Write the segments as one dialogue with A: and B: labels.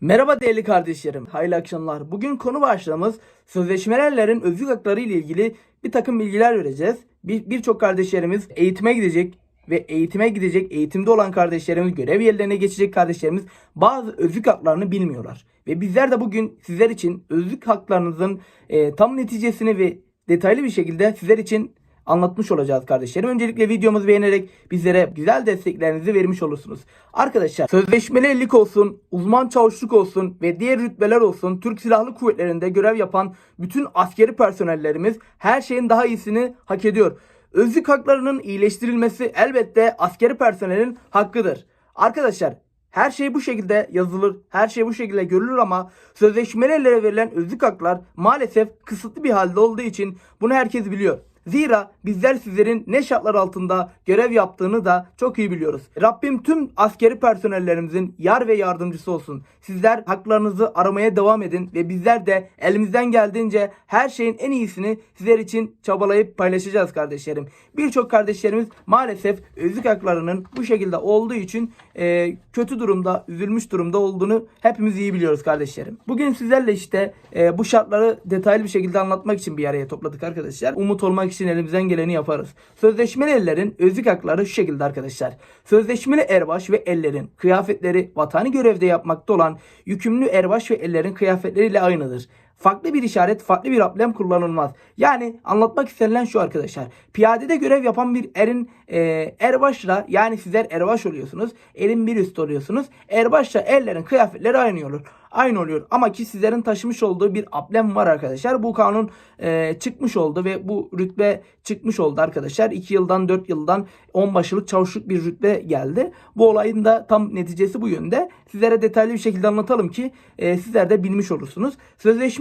A: Merhaba değerli kardeşlerim, hayırlı akşamlar. Bugün konu başlığımız sözleşmelerlerin özlük hakları ile ilgili bir takım bilgiler vereceğiz. Bir- Birçok kardeşlerimiz eğitime gidecek ve eğitime gidecek, eğitimde olan kardeşlerimiz, görev yerlerine geçecek kardeşlerimiz bazı özlük haklarını bilmiyorlar. Ve bizler de bugün sizler için özlük haklarınızın e, tam neticesini ve detaylı bir şekilde sizler için anlatmış olacağız kardeşlerim. Öncelikle videomuzu beğenerek bizlere güzel desteklerinizi vermiş olursunuz. Arkadaşlar sözleşmeli ellik olsun, uzman çavuşluk olsun ve diğer rütbeler olsun Türk Silahlı Kuvvetleri'nde görev yapan bütün askeri personellerimiz her şeyin daha iyisini hak ediyor. Özlük haklarının iyileştirilmesi elbette askeri personelin hakkıdır. Arkadaşlar her şey bu şekilde yazılır, her şey bu şekilde görülür ama sözleşmeli ellere verilen özlük haklar maalesef kısıtlı bir halde olduğu için bunu herkes biliyor. Zira bizler sizlerin ne şartlar altında görev yaptığını da çok iyi biliyoruz. Rabbim tüm askeri personellerimizin yar ve yardımcısı olsun. Sizler haklarınızı aramaya devam edin ve bizler de elimizden geldiğince her şeyin en iyisini sizler için çabalayıp paylaşacağız kardeşlerim. Birçok kardeşlerimiz maalesef özlük haklarının bu şekilde olduğu için e, kötü durumda, üzülmüş durumda olduğunu hepimiz iyi biliyoruz kardeşlerim. Bugün sizlerle işte e, bu şartları detaylı bir şekilde anlatmak için bir araya topladık arkadaşlar. Umut olmak için elimizden geleni yaparız. Sözleşmeli ellerin özlük hakları şu şekilde arkadaşlar. Sözleşmeli erbaş ve ellerin kıyafetleri vatani görevde yapmakta olan yükümlü erbaş ve ellerin kıyafetleriyle aynıdır. Farklı bir işaret, farklı bir ablem kullanılmaz. Yani anlatmak istenilen şu arkadaşlar. Piyadede görev yapan bir erin e, erbaşla yani sizler erbaş oluyorsunuz. Erin bir üst oluyorsunuz. Erbaşla erlerin kıyafetleri aynı olur. Aynı oluyor. Ama ki sizlerin taşımış olduğu bir ablem var arkadaşlar. Bu kanun e, çıkmış oldu ve bu rütbe çıkmış oldu arkadaşlar. 2 yıldan 4 yıldan 10 başılık çavuşluk bir rütbe geldi. Bu olayın da tam neticesi bu yönde. Sizlere detaylı bir şekilde anlatalım ki e, sizler de bilmiş olursunuz.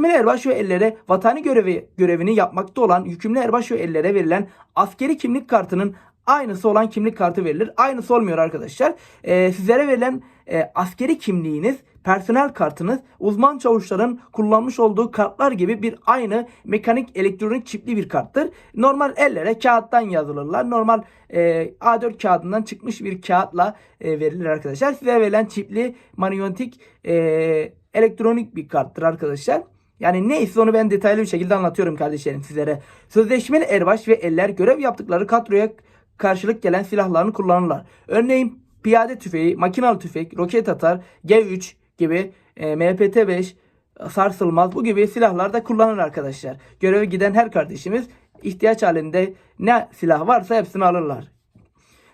A: Sözleşmeli erbaş ve ellere vatani görevi görevini yapmakta olan yükümlü erbaş ve ellere verilen askeri kimlik kartının aynısı olan kimlik kartı verilir. Aynısı olmuyor arkadaşlar. E, sizlere verilen e, askeri kimliğiniz personel kartınız uzman çavuşların kullanmış olduğu kartlar gibi bir aynı mekanik elektronik çipli bir karttır. Normal ellere kağıttan yazılırlar. Normal e, A4 kağıdından çıkmış bir kağıtla e, verilir arkadaşlar. Size verilen çipli manyetik e, elektronik bir karttır arkadaşlar. Yani neyse onu ben detaylı bir şekilde anlatıyorum kardeşlerim sizlere. Sözleşmeli erbaş ve eller görev yaptıkları kadroya karşılık gelen silahlarını kullanırlar. Örneğin piyade tüfeği, makinalı tüfek, roket atar, G3 gibi e, MPT-5, sarsılmaz bu gibi silahlar da kullanır arkadaşlar. Göreve giden her kardeşimiz ihtiyaç halinde ne silah varsa hepsini alırlar.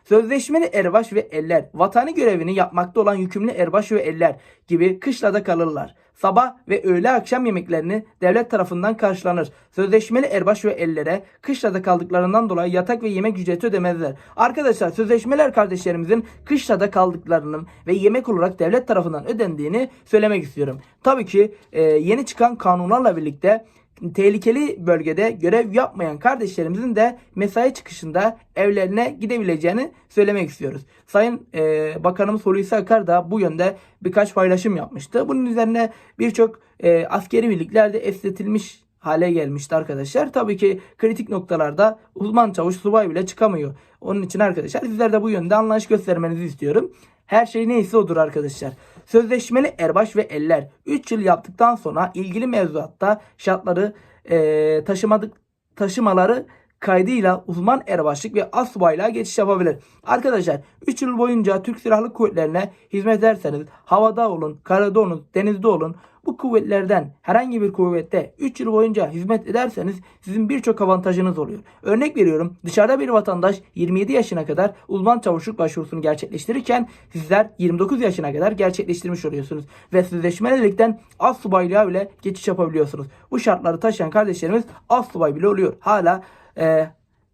A: Sözleşmeli erbaş ve eller vatani görevini yapmakta olan yükümlü erbaş ve eller gibi kışlada kalırlar. Sabah ve öğle akşam yemeklerini devlet tarafından karşılanır. Sözleşmeli erbaş ve ellere kışlada kaldıklarından dolayı yatak ve yemek ücreti ödemezler. Arkadaşlar sözleşmeler kardeşlerimizin kışlada kaldıklarının ve yemek olarak devlet tarafından ödendiğini söylemek istiyorum. Tabii ki e, yeni çıkan kanunlarla birlikte tehlikeli bölgede görev yapmayan kardeşlerimizin de mesai çıkışında evlerine gidebileceğini söylemek istiyoruz. Sayın e, Bakanımız Hulusi Akar da bu yönde birkaç paylaşım yapmıştı. Bunun üzerine birçok e, askeri birlikler de esnetilmiş hale gelmişti arkadaşlar. Tabii ki kritik noktalarda uzman çavuş subay bile çıkamıyor. Onun için arkadaşlar sizler de bu yönde anlayış göstermenizi istiyorum. Her şey neyse odur arkadaşlar. Sözleşmeli erbaş ve eller 3 yıl yaptıktan sonra ilgili mevzuatta şartları eee, taşımadık taşımaları kaydıyla uzman erbaşlık ve astsubaylığa geçiş yapabilir. Arkadaşlar 3 yıl boyunca Türk Silahlı Kuvvetleri'ne hizmet ederseniz havada olun, karada olun, denizde olun bu kuvvetlerden herhangi bir kuvvette 3 yıl boyunca hizmet ederseniz sizin birçok avantajınız oluyor. Örnek veriyorum dışarıda bir vatandaş 27 yaşına kadar uzman çavuşluk başvurusunu gerçekleştirirken sizler 29 yaşına kadar gerçekleştirmiş oluyorsunuz. Ve sözleşmelilikten az subaylığa bile geçiş yapabiliyorsunuz. Bu şartları taşıyan kardeşlerimiz az subay bile oluyor. Hala e,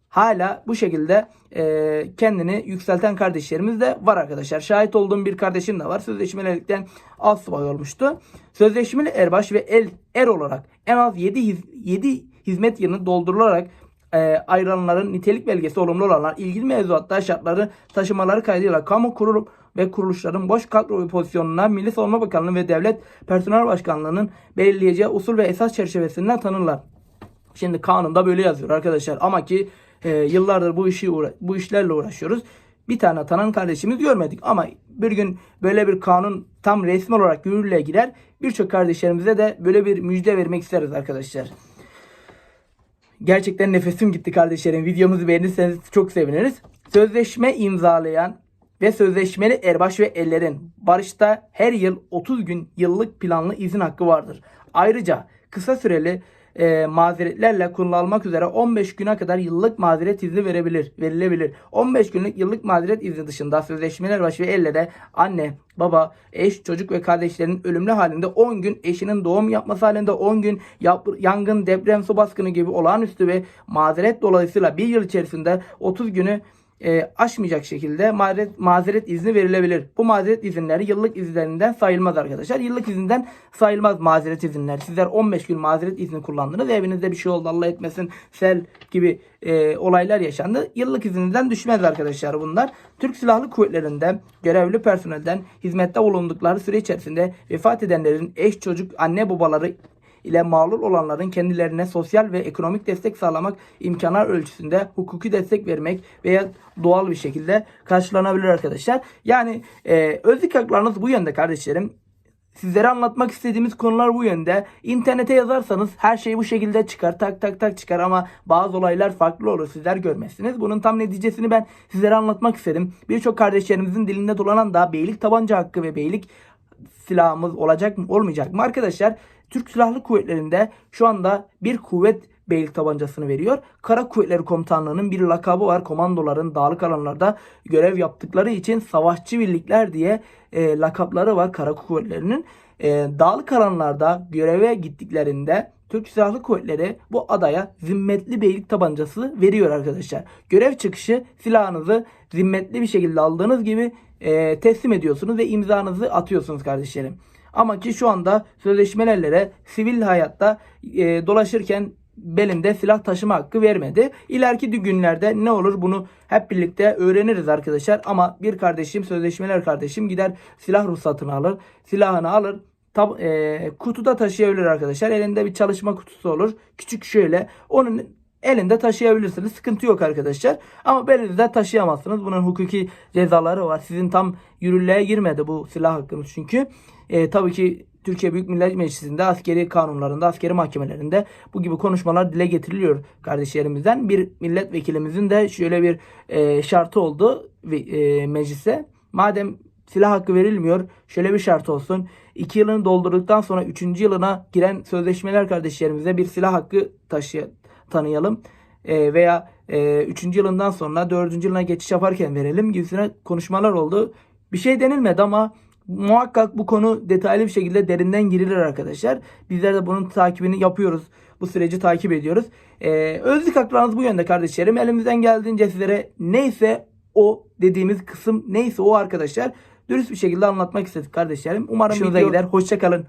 A: hala bu şekilde e, kendini yükselten kardeşlerimiz de var arkadaşlar. Şahit olduğum bir kardeşim de var. Sözleşmelilikten alt subay olmuştu. Sözleşmeli erbaş ve el er olarak en az 7 hiz- 7 hizmet yılını doldurularak e, ayrılanların nitelik belgesi olumlu olanlar ilgili mevzuatta şartları taşımaları kaydıyla kamu kurum ve kuruluşların boş kadro pozisyonuna Milli Savunma Bakanlığı ve Devlet Personel Başkanlığı'nın belirleyeceği usul ve esas çerçevesinde tanırlar. Şimdi kanunda böyle yazıyor arkadaşlar ama ki e, yıllardır bu işi bu işlerle uğraşıyoruz. bir tane atanan kardeşimiz görmedik. Ama bir gün böyle bir kanun tam resmi olarak yürürlüğe girer. Birçok kardeşlerimize de böyle bir müjde vermek isteriz arkadaşlar. Gerçekten nefesim gitti kardeşlerim. Videomuzu beğenirseniz çok seviniriz. Sözleşme imzalayan ve sözleşmeli erbaş ve ellerin barışta her yıl 30 gün yıllık planlı izin hakkı vardır. Ayrıca kısa süreli e, mazeretlerle kullanılmak üzere 15 güne kadar yıllık mazeret izni verebilir, verilebilir. 15 günlük yıllık mazeret izni dışında sözleşmeli erbaş ve ellere anne, baba, eş, çocuk ve kardeşlerin ölümlü halinde 10 gün, eşinin doğum yapması halinde 10 gün, yap- yangın, deprem, su baskını gibi olağanüstü ve mazeret dolayısıyla bir yıl içerisinde 30 günü e, aşmayacak şekilde mazeret, mazeret izni verilebilir. Bu mazeret izinleri yıllık izinlerinden sayılmaz arkadaşlar. Yıllık izinden sayılmaz mazeret izinler. Sizler 15 gün mazeret izni kullandınız. Evinizde bir şey oldu Allah etmesin sel gibi e, olaylar yaşandı. Yıllık izinden düşmez arkadaşlar bunlar. Türk Silahlı Kuvvetleri'nde görevli personelden hizmette bulundukları süre içerisinde vefat edenlerin eş çocuk anne babaları ile mağlul olanların kendilerine sosyal ve ekonomik destek sağlamak imkanlar ölçüsünde hukuki destek vermek veya doğal bir şekilde karşılanabilir arkadaşlar. Yani e, özlük haklarınız bu yönde kardeşlerim. Sizlere anlatmak istediğimiz konular bu yönde. İnternete yazarsanız her şey bu şekilde çıkar. Tak tak tak çıkar ama bazı olaylar farklı olur. Sizler görmezsiniz. Bunun tam neticesini ben sizlere anlatmak istedim. Birçok kardeşlerimizin dilinde dolanan da beylik tabanca hakkı ve beylik silahımız olacak mı olmayacak mı arkadaşlar? Türk Silahlı Kuvvetleri'nde şu anda bir kuvvet beylik tabancasını veriyor. Kara Kuvvetleri Komutanlığı'nın bir lakabı var. Komandoların dağlık alanlarda görev yaptıkları için savaşçı birlikler diye e, lakapları var Kara Kuvvetleri'nin. E, dağlık alanlarda göreve gittiklerinde Türk Silahlı Kuvvetleri bu adaya zimmetli beylik tabancası veriyor arkadaşlar. Görev çıkışı silahınızı zimmetli bir şekilde aldığınız gibi e, teslim ediyorsunuz ve imzanızı atıyorsunuz kardeşlerim. Ama ki şu anda sözleşmelere sivil hayatta e, dolaşırken belimde silah taşıma hakkı vermedi. İleriki günlerde ne olur bunu hep birlikte öğreniriz arkadaşlar. Ama bir kardeşim sözleşmeler kardeşim gider silah ruhsatını alır. Silahını alır. Tab e, kutuda taşıyabilir arkadaşlar. Elinde bir çalışma kutusu olur. Küçük şöyle. Onun elinde taşıyabilirsiniz. Sıkıntı yok arkadaşlar. Ama belinizde taşıyamazsınız. Bunun hukuki cezaları var. Sizin tam yürürlüğe girmedi bu silah hakkınız çünkü. E, tabii ki Türkiye Büyük Millet Meclisi'nde askeri kanunlarında, askeri mahkemelerinde bu gibi konuşmalar dile getiriliyor kardeşlerimizden. Bir milletvekilimizin de şöyle bir e, şartı oldu e, meclise. Madem silah hakkı verilmiyor, şöyle bir şart olsun. 2 yılını doldurduktan sonra 3. yılına giren sözleşmeler kardeşlerimize bir silah hakkı taşı tanıyalım. E, veya 3. yılından sonra 4. yılına geçiş yaparken verelim gibisine konuşmalar oldu. Bir şey denilmedi ama muhakkak bu konu detaylı bir şekilde derinden girilir arkadaşlar. Bizler de bunun takibini yapıyoruz. Bu süreci takip ediyoruz. Ee, özlük haklarınız bu yönde kardeşlerim. Elimizden geldiğince sizlere neyse o dediğimiz kısım neyse o arkadaşlar dürüst bir şekilde anlatmak istedik kardeşlerim. Umarım videoya gider. Hoşçakalın.